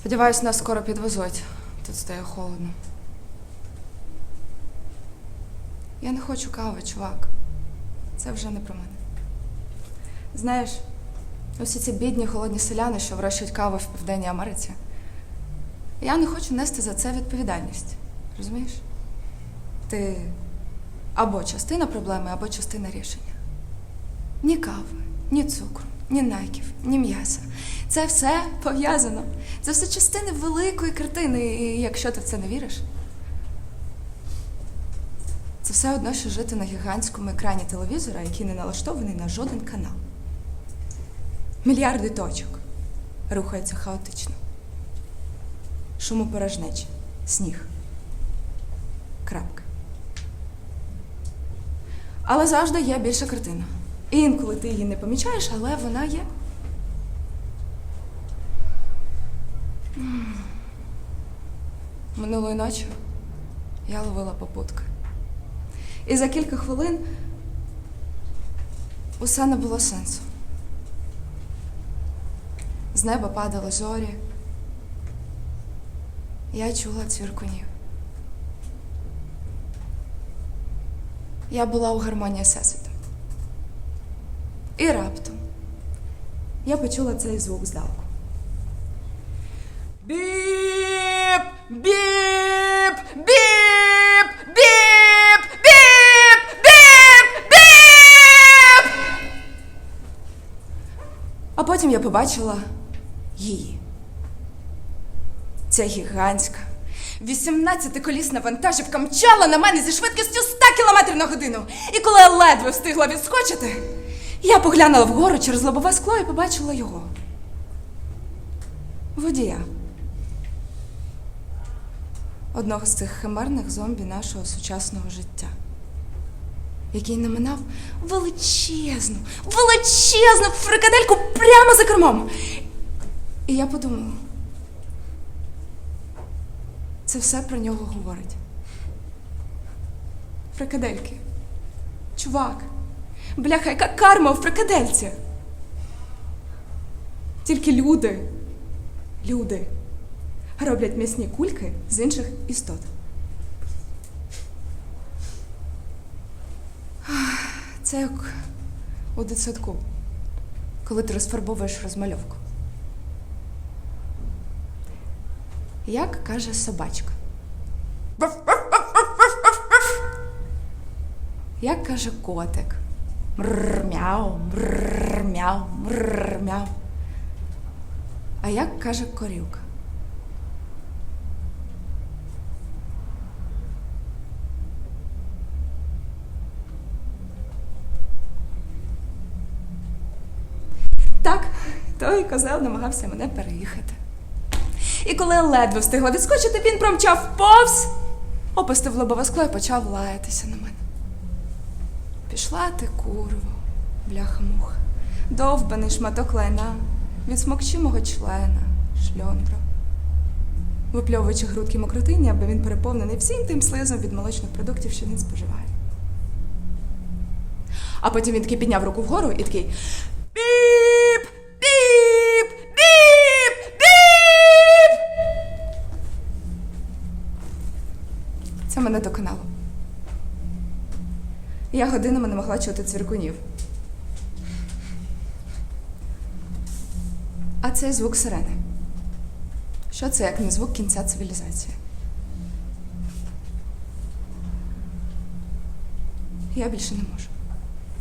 Сподіваюсь, нас скоро підвезуть. Тут стає холодно. Я не хочу кави, чувак. Це вже не про мене. Знаєш, усі ці бідні холодні селяни, що вирощують каву в Південній Америці. Я не хочу нести за це відповідальність. Розумієш? Ти або частина проблеми, або частина рішення. Ні кави, ні цукру, ні найків, ні м'яса. Це все пов'язано. Це все частини великої картини, і якщо ти в це не віриш. Це все одно, що жити на гігантському екрані телевізора, який не налаштований на жоден канал. Мільярди точок рухаються хаотично. Шуму порожнечі, сніг, крапка. Але завжди є більша картина. Інколи ти її не помічаєш, але вона є. Минулої ночі я ловила попутки. І за кілька хвилин усе не було сенсу. З неба падали зорі. Я чула цвіркунів. Я була у гармонії Всесвіту. І раптом я почула цей звук здалеку. Біп! Біп! Біп! Біп! Біп! Біп! Біп! А потім я побачила її. Ця гігантська, 18-колісна вантажівка мчала на мене зі швидкістю 100 км на годину. І коли я ледве встигла відскочити, я поглянула вгору через лобове скло і побачила його. Водія. Одного з цих химерних зомбі нашого сучасного життя, який наминав величезну, величезну фрикадельку прямо за кермом. І я подумала, це все про нього говорить. Фрикадельки. Чувак. Бляха, яка карма у фрикадельці. Тільки люди, люди роблять м'ясні кульки з інших істот. Це як у дитсадку, коли ти розфарбовуєш розмальовку. Як каже собачка. Як каже котик. Мрр-мяу, мрр-мяу, мрр-мяу. А як каже корівка? Так, той козел намагався мене переїхати. І коли ледве встигла відскочити, він промчав повз, опустив лобове скло і почав лаятися на мене. Пішла ти, курво, бляха-муха, довбаний шматок лайна, відсмокчи мого члена, шльондро. Випльовуючи грудки мокротині, аби він переповнений всім тим слизом від молочних продуктів, що він споживає. А потім він такий підняв руку вгору і такий Біп! Біп! Біп! Біп! Це мене доконало. Я годинами не могла чути цвіркунів. А це звук сирени. Що це як не звук кінця цивілізації? Я більше не можу.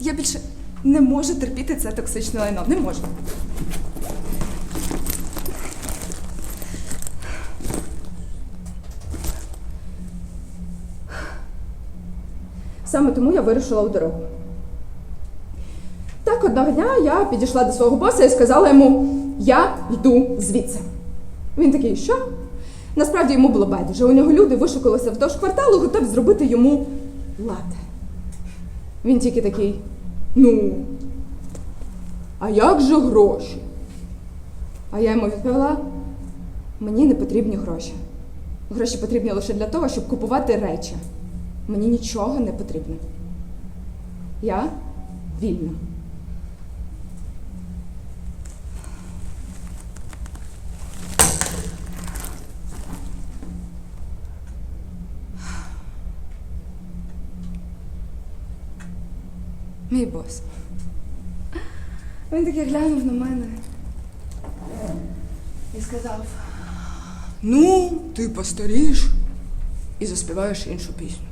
Я більше не можу терпіти це токсичне лайно. Не можу. Саме тому я вирушила у дорогу. Так, одного дня я підійшла до свого боса і сказала йому: Я йду звідси. Він такий, що? Насправді йому було байдуже. У нього люди вишукалися вдовж кварталу, готові зробити йому лате. Він тільки такий: Ну, а як же гроші? А я йому відповіла: мені не потрібні гроші. Гроші потрібні лише для того, щоб купувати речі. Мені нічого не потрібно. Я вільна. Мій бос. Він таки глянув на мене і сказав: Ну, ти постаріш і заспіваєш іншу пісню.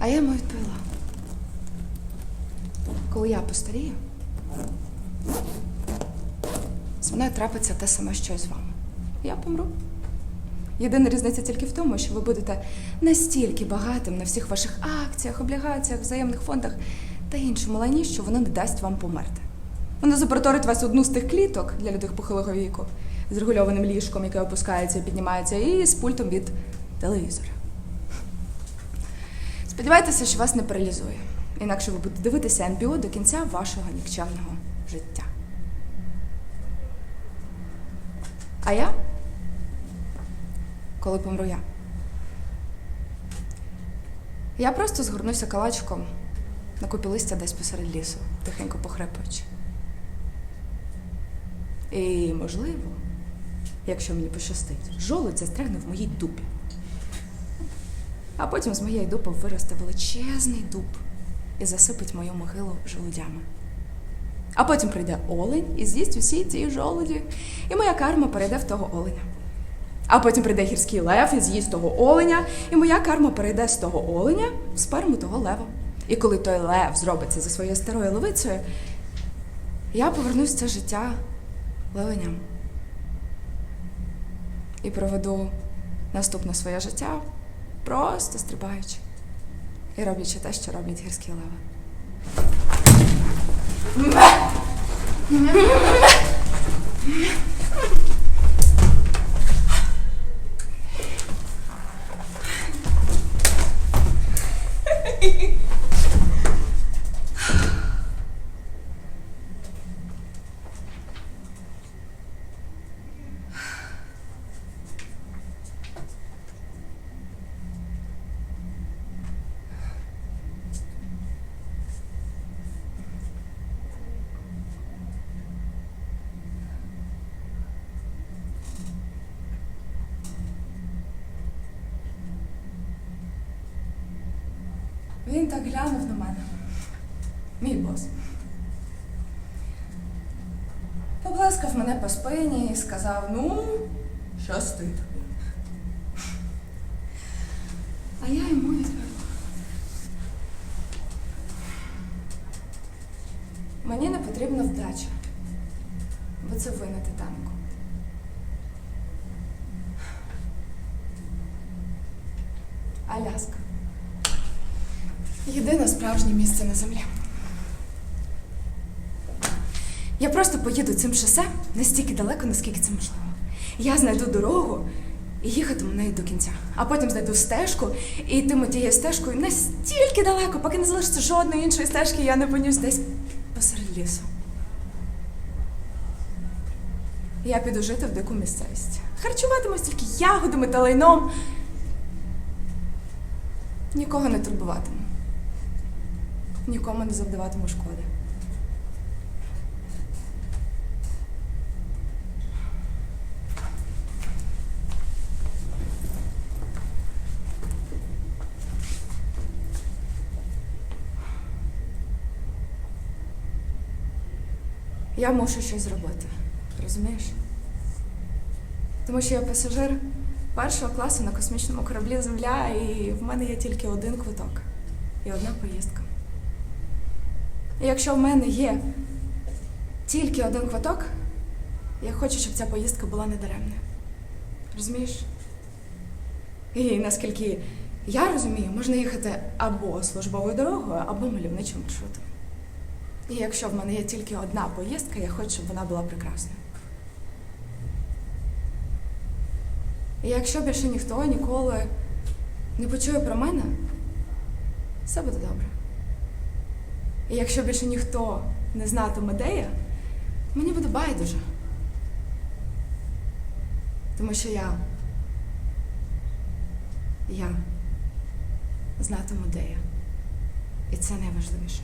А я йому відповіла. Коли я постарію, з мною трапиться те саме, що й з вами. Я помру. Єдина різниця тільки в тому, що ви будете настільки багатим на всіх ваших акціях, облігаціях, взаємних фондах та іншому лайні, що воно не дасть вам померти. Воно запроторить вас одну з тих кліток для людей похилого віку з регульованим ліжком, яке опускається і піднімається, і з пультом від телевізора. Сподівайтеся, що вас не паралізує. Інакше ви будете дивитися МПО до кінця вашого нікчемного життя. А я? Коли помру я. Я просто згорнуся калачком на купі листя десь посеред лісу, тихенько похрепуючи. І, можливо, якщо мені пощастить, жолудь застрягне в моїй дупі. А потім з моєї дупи виросте величезний дуб і засипить мою могилу жолудями. А потім прийде олень і з'їсть усі ці жолуді, і моя карма перейде в того оленя. А потім прийде гірський лев і з'їсть того оленя, і моя карма перейде з того оленя в сперму того лева. І коли той лев зробиться за своєю старою левицею, я повернусь в це життя левеням. І проведу наступне своє життя просто стрибаючи і роблячи те, що роблять гірські леви. Він так глянув на мене. Мій бос. Поплескав мене по спині і сказав: ну, щасти тобі. А я йому відповіла. Мені не потрібна вдача, бо це ви на Титанику. Єдине справжнє місце на землі. Я просто поїду цим шосе настільки далеко, наскільки це можливо. Я знайду дорогу і їхатиму нею до кінця. А потім знайду стежку і йтиму тією стежкою настільки далеко, поки не залишиться жодної іншої стежки, я не понюсь десь посеред лісу. Я піду жити в дику місцевість. Харчуватимусь тільки ягодами та лайном. Нікого не турбуватиму. Нікому не завдаватиму шкоди. Я мушу щось зробити. Розумієш? Тому що я пасажир першого класу на космічному кораблі Земля, і в мене є тільки один квиток і одна поїздка. Якщо в мене є тільки один квиток, я хочу, щоб ця поїздка була недаремною. Розумієш? І наскільки я розумію, можна їхати або службовою дорогою, або мальовничим маршрутом. І якщо в мене є тільки одна поїздка, я хочу, щоб вона була прекрасною. І якщо більше ніхто ніколи не почує про мене, все буде добре. І якщо більше ніхто не знатиме, де я, мені буде байдуже. Тому що я. Я знатиму, де я. І це найважливіше.